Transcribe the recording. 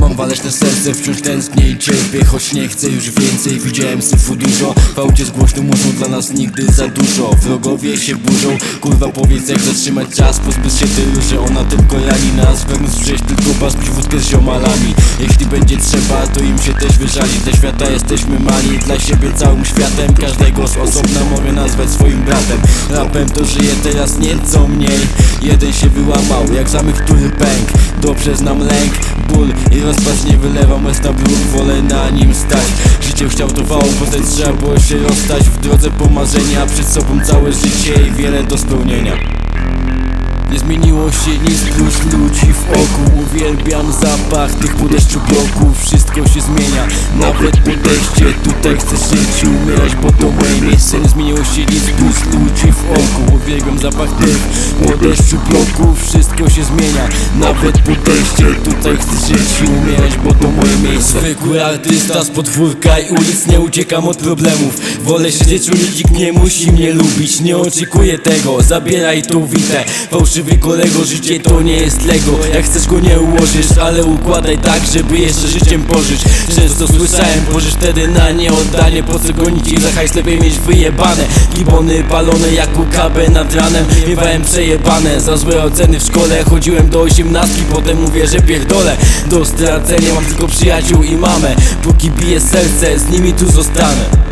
Mam waleczne serce, wciąż tęsknię i cierpię Choć nie chcę już więcej, widziałem syfu dużo W aucie z głośną muszą, dla nas nigdy za dużo. Wrogowie się burzą, kurwa powiedz jak zatrzymać czas. Pozbyć się tylu, że ona tylko jani nas. Wewnątrz przejść tylko pas, wódkę z ziomalami Jeśli to im się też wyżali. Dla świata jesteśmy mali, dla siebie całym światem. Każdego z osobna mogę nazwać swoim bratem. Rapem to żyje teraz nieco mniej. Jeden się wyłamał, jak zamych, który pęk Dobrze znam lęk, ból i rozpacz nie wylewam łez na brud, wolę na nim stać. Życie kształtowało postać, trzeba było się rozstać W drodze po marzenia, przed sobą całe życie i wiele do spełnienia. Nie zmieniło się nic w oku Uwielbiam zapach tych po deszczu bloków. Wszystko się zmienia, nawet podejście Tutaj chcę żyć umierać, to moje miejsce Nie zmieniło się nic. Prócz ludzi w oku. Uwielbiam zapach tych po deszczu bloków. Wszystko się zmienia, nawet podejście Tutaj chcę żyć umierać, miejsce Zwykły artysta z podwórka i ulic Nie uciekam od problemów. Wolę siedzieć u ludzi, nie musi mnie lubić. Nie oczekuję tego, zabieraj tą witę. Fałszywy kolego, życie to nie jest Lego. Jak chcesz go nie ułożysz, ale układaj tak, żeby jeszcze życiem pożyć. Często słyszałem, pożysz wtedy na nieoddanie. Po co gonić i za lepiej mieć wyjebane? Gibony palone jak UKB nad ranem. Miewałem przejebane. Za złe oceny w szkole Chodziłem do osiemnastki, potem mówię, że pierdolę. Do stracenia mam tylko przyjaciół i mamę. Póki bije serce, z nimi tu zostanę